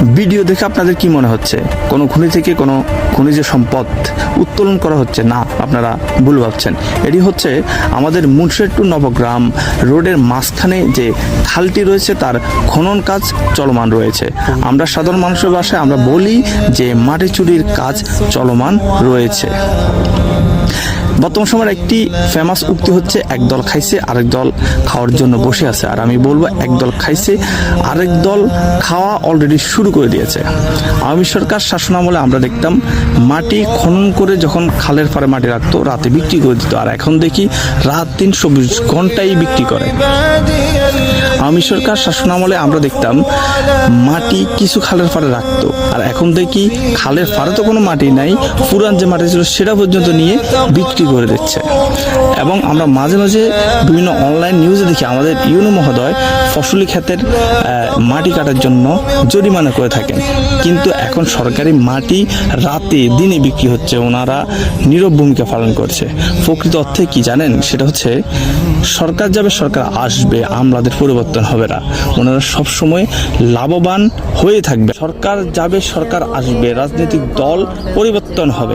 Video দেখে আপনাদের কি মনে হচ্ছে? কোনো খনি থেকে কোনো খনিজ সম্পদ উত্তোলন করা হচ্ছে, না, আপনারা ভুল ভাবছেন। এটি হচ্ছে আমাদের মুন্সের টু নবগ্রাম রোডের মাঝখানে যে খালটি রয়েছে, তার খনন কাজ চলমান রয়েছে। আমরা সাধারণ মানুষের ভাষায় আমরা বলি যে মাটি চুরির কাজ চলমান রয়েছে। বর্তমান সময়ের একটি ফেমাস উক্তি হচ্ছে, এক দল খাইছে, আরেক দল খাওয়ার জন্য বসে আছে। আর আমি বলব, এক দল খাইছে, আরেক দল খাওয়া অলরেডি শুরু করে দিয়েছে। আওয়ামী সরকার শাসনামলে আমরা দেখতাম, মাটি খনন করে যখন খালের পাড়ে মাটি রাখতো, রাতে বিক্রি করে দিত। আর এখন দেখি, রাত দিন চব্বিশ ঘন্টাই বিক্রি করে। আওয়ামী সরকার শাসনামলে আমরা দেখতাম, মাটি কিছু খালের পাড়ে রাখতো। আর এখন দেখি, খালের পাড়ে তো কোনো মাটি নাই, পুরান যে মাটি ছিল, সেটা পর্যন্ত নিয়ে বিক্রি করে দিচ্ছে। এবং আমরা মাঝে মাঝে বিভিন্ন অনলাইন নিউজে দেখি আমাদের ইউনো মহোদয় ফসলি ক্ষেতের মাটি কাটার জন্য জরিমানা করে থাকেন। কিন্তু এখন সরকারি মাটি রাতে দিনে বিক্রি হচ্ছে। ওনারা নীরব ভূমিকা পালন করছে। প্রকৃত অর্থে কি জানেন? সেটা হচ্ছে, সরকার যাবে, সরকার আসবে, আমলাদের পরিবর্তন হবে না। ওনারা সবসময় লাভবান হয়ে থাকবে। সরকার যাবে, সরকার আসবে, রাজনৈতিক দল পরিবর্তন হবে।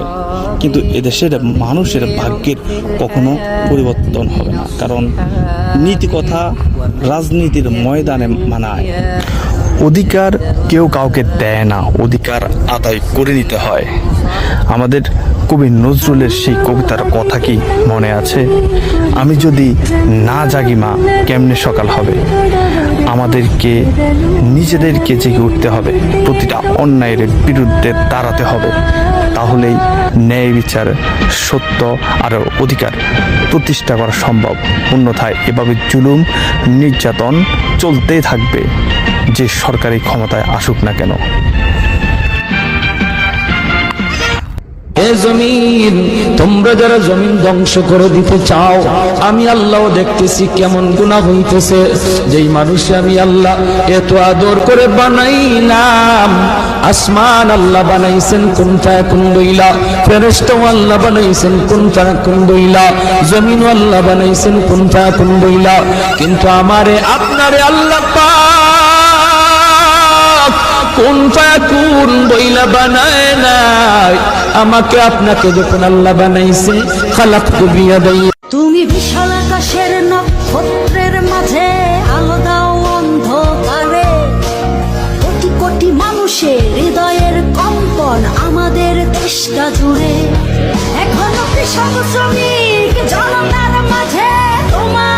কিন্তু এদেশের মানুষের ভাগ্যের কখনো পরিবর্তন হবে না। কারণ নীতি কথা রাজনীতির ময়দানে মানায়। অধিকার কেউ কাউকে দেয় না। অধিকার আদায় করে নিতে হয়। আমাদের কবি নজরুলের সেই কবিতার কথা কি মনে আছে? আমি যদি না জাগি মা, কেমনে সকাল হবে? আমাদেরকে, নিজেদেরকে জেগে উঠতে হবে। প্রতিটা অন্যায়ের বিরুদ্ধে দাঁড়াতে হবে। তাহলেই ন্যায় বিচার, সত্য আর অধিকার প্রতিষ্ঠা করা সম্ভব। অন্যথায় এভাবে জুলুম, নির্যাতন চলতেই থাকবে। যে সরকারি ক্ষমতায় আসুক না কেন। জমিন, তোমরা যারা জমিন ধ্বংস করে দিতে চাও, আমি আল্লাহ দেখতেছি কেমন গুণা হইতেছে। যেই মানুষে আমি আল্লাহ এত আদর করে বানাইলাম, আসমান আল্লাহ বানাইছেন কোন কোন বইলা? ফেরেস্তাও আল্লাহ বানাইছেন কোন কোন বইলা? জমিন আল্লাহ বানাইছেন কোন কোন বইলা? কিন্তু আমারে, আপনারে আল্লাহ পাক কোন কোন বইলা বানায় নাই? আমাকে আপনাকে যখন আল্লাহ বানাইছে খালাক কবিয়া দাইয়া তুমি বিশাল আকাশের নক্ষত্রের মাঝে আলো দাও অন্ধকারে। কোটি কোটি মানুষের হৃদয়ের কম্পন আমাদের দেশটা জুড়ে। এখনও কৃষক শ্রমিক জনতার মাঝে তোমার